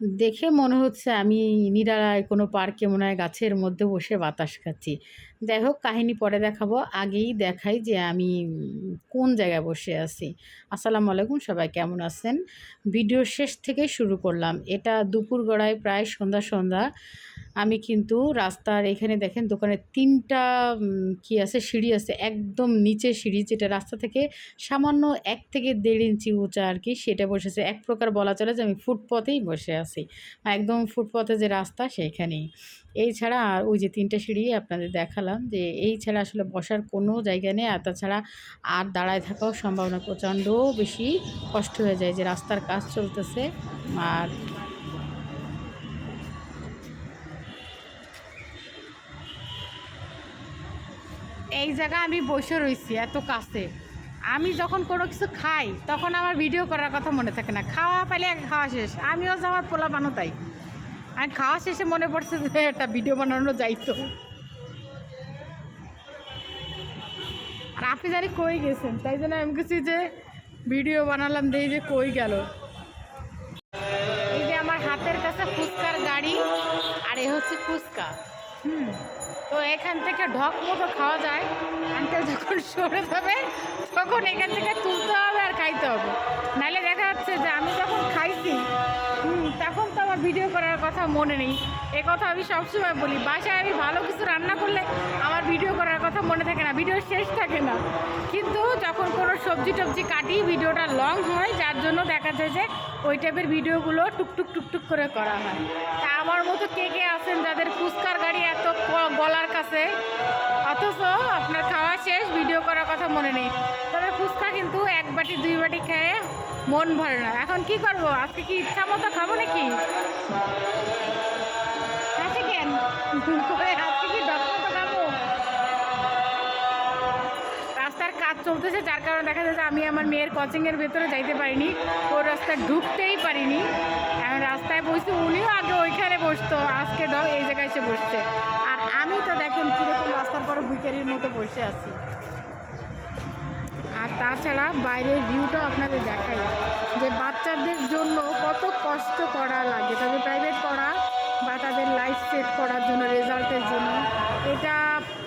দেখে মনে হচ্ছে আমি নিরালায় কোনো পার্কে মনে হয় গাছের মধ্যে বসে বাতাস খাচ্ছি। যাই হোক, কাহিনী পরে দেখাবো। আগেই দেখাই যে আমি কোন জায়গায় বসে আছি। আসসালামু আলাইকুম, সবাই কেমন আছেন? ভিডিও শেষ থেকে শুরু করলাম। এটা দুপুর গড়ায় প্রায় সন্ধ্যা সন্ধ্যা। আমি কিন্তু রাস্তার এখানে দেখেন দোকানে তিনটা কি আছে, সিঁড়ি আছে, একদম নিচে সিঁড়ি যেটা রাস্তা থেকে সামান্য এক থেকে দেড় ইঞ্চি উঁচা আর কি, সেটা বসেছে। এক প্রকার বলা চলে যে আমি ফুটপথেই বসে আছি একদম ফুটপথে যে রাস্তা সেইখানেই এই ছাড়া আর ওই যে তিনটে সিঁড়ি আপনাদের দেখালাম যে এই ছাড়া আসলে বসার কোনো জায়গা নেই, আর তাছাড়া আর দাঁড়ায় থাকাও সম্ভাবনা প্রচণ্ড বেশি কষ্ট হয়ে যায় যে রাস্তার কাজ চলতেছে, আর এই জায়গা আমি বসে রয়েছি এত কাছে। আমি যখন কোনো কিছু খাই, তখন আমার ভিডিও করার কথা মনে থাকে না। খাওয়া পাইলে খাওয়া শেষ। আমিও যে আমার পোলা বানো তাই। আর খাওয়া শেষে মনে পড়ছে যে একটা ভিডিও বানানো যাইতো। আর আপনি জানি কই গেছেন? তাই জন্য আমি কিছু যে ভিডিও বানালাম দেখি যে কই গেল। এই যে আমার হাতের কাছে ফুচকার গাড়ি, আর এ হচ্ছে ফুচকা। হুম। তো এখান থেকে ঢক মতো খাওয়া যায়। আনতে যখন সরে যাবে, তখন এখান থেকে তুলতে হবে আর খাইতে হবে। নাহলে দেখা যাচ্ছে যে আমি যখন খাইছি তখন তো আমার ভিডিও করার কথা মনে নেই। এ কথা আমি সবসময় বলি, বাসায় আমি ভালো কিছু রান্না করলে আমার ভিডিও করার কথা মনে থাকে না ভিডিও শেষ থাকে না। কিন্তু যখন কোনো সবজি টবজি কাটি ভিডিওটা লং হয়, যার জন্য দেখা যায় যে ওই টাইপের ভিডিওগুলো টুকটুক টুকটুক করে করা হয়। তা আমার মতো কে কে আছেন যাদের ফুচকার গাড়ি এত গলার কাছে? অথচ আপনার খাওয়া শেষ, ভিডিও করার কথা মনে নেই। তবে ফুচকা কিন্তু এক বাটি, দুই বাটি খেয়ে মন ভরে না। এখন কি করব? আজকে কি ইচ্ছা মতো খাব নাকি? কেন চলতেছে, যার কারণে দেখা যাচ্ছে আমি আমার মেয়ের কোচিংয়ের ভেতরে যাইতে পারিনি। ওর রাস্তায় ঢুকতেই পারিনি। এখন রাস্তায় বসছি উনিও আগে ওইখানে বসতো, আজকে ড এই জায়গায় এসে বসছে। আর আমি তো দেখেন কীরকম রাস্তার পর ভিকারির মতো বসে আছি। আর তাছাড়া বাইরের ভিউটাও আপনাদের দেখাই। যে বাচ্চাদের জন্য কত কষ্ট করা লাগে। তাদের প্রাইভেট পড়া বা তাদের লাইফ সেট করার জন্য রেজাল্টের জন্য।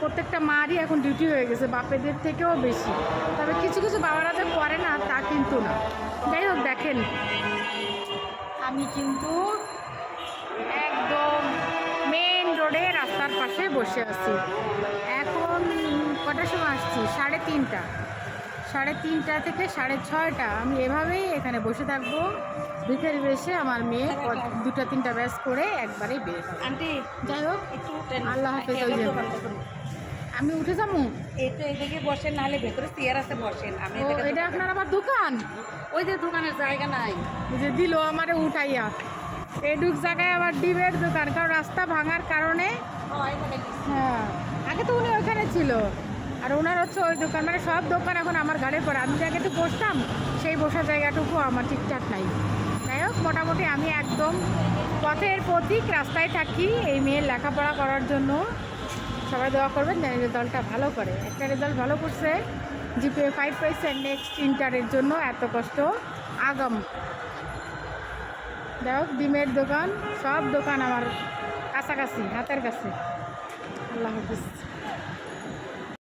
প্রত্যেকটা মারই এখন ডিউটি হয়ে গেছে বাপেদের থেকেও বেশি। তবে কিছু কিছু বাবারা যে করে না তা কিন্তু না। যাই হোক দেখেন। আমি কিন্তু একদম মেন রোডে রাস্তার পাশে বসে আছি। এখন কটার সময় আসছি? সাড়ে তিনটা। সাড়ে তিনটা থেকে সাড়ে ছয়টা। আমি এভাবেই এখানে বসে থাকব। বিকেল বেশে আমার মেয়ে দুটা তিনটা ব্যাস করে একবারে বের। আন্টি যাই হোক একটু আল্লাহ হাফেজ। আমি উঠে যাব? এই তো এইদিকে বসেন নাহলে ভেতরে চেয়ার আছে বসেন। আমি এদিকে এটা আপনার আবার দোকান? ওই যে দোকানের জায়গা নাই। যে দিল আমারে উঠাইয়া। এডুক জায়গায় আবার ডিমের দোকান কারণ রাস্তা ভাঙার কারণে হ্যাঁ আগে তো উনি ওখানে ছিল। আর ওনার হচ্ছে ওই দোকান মানে সব দোকান এখন আমার ঘাড়ে পড়ে। আমি জায়গাটুকু বসতাম সেই বসার জায়গাটুকু আমার ঠিকঠাক নাই। যাই হোক মোটামুটি আমি একদম পথের পথিক রাস্তায় থাকি এই মেয়ের লেখাপড়া করার জন্য। সবাই দোয়া করবেন, যেন রেজাল্টটা ভালো করে। একটা রেজাল্ট ভালো করছে, জিপিএ ফাইভ পাইছে নেক্সট ইন্টারের জন্য এত কষ্ট, আগাম। যাই হোক, ডিমের দোকান, সব দোকান আমার কাছাকাছি, হাতের কাছে। আল্লাহ হাফিজ।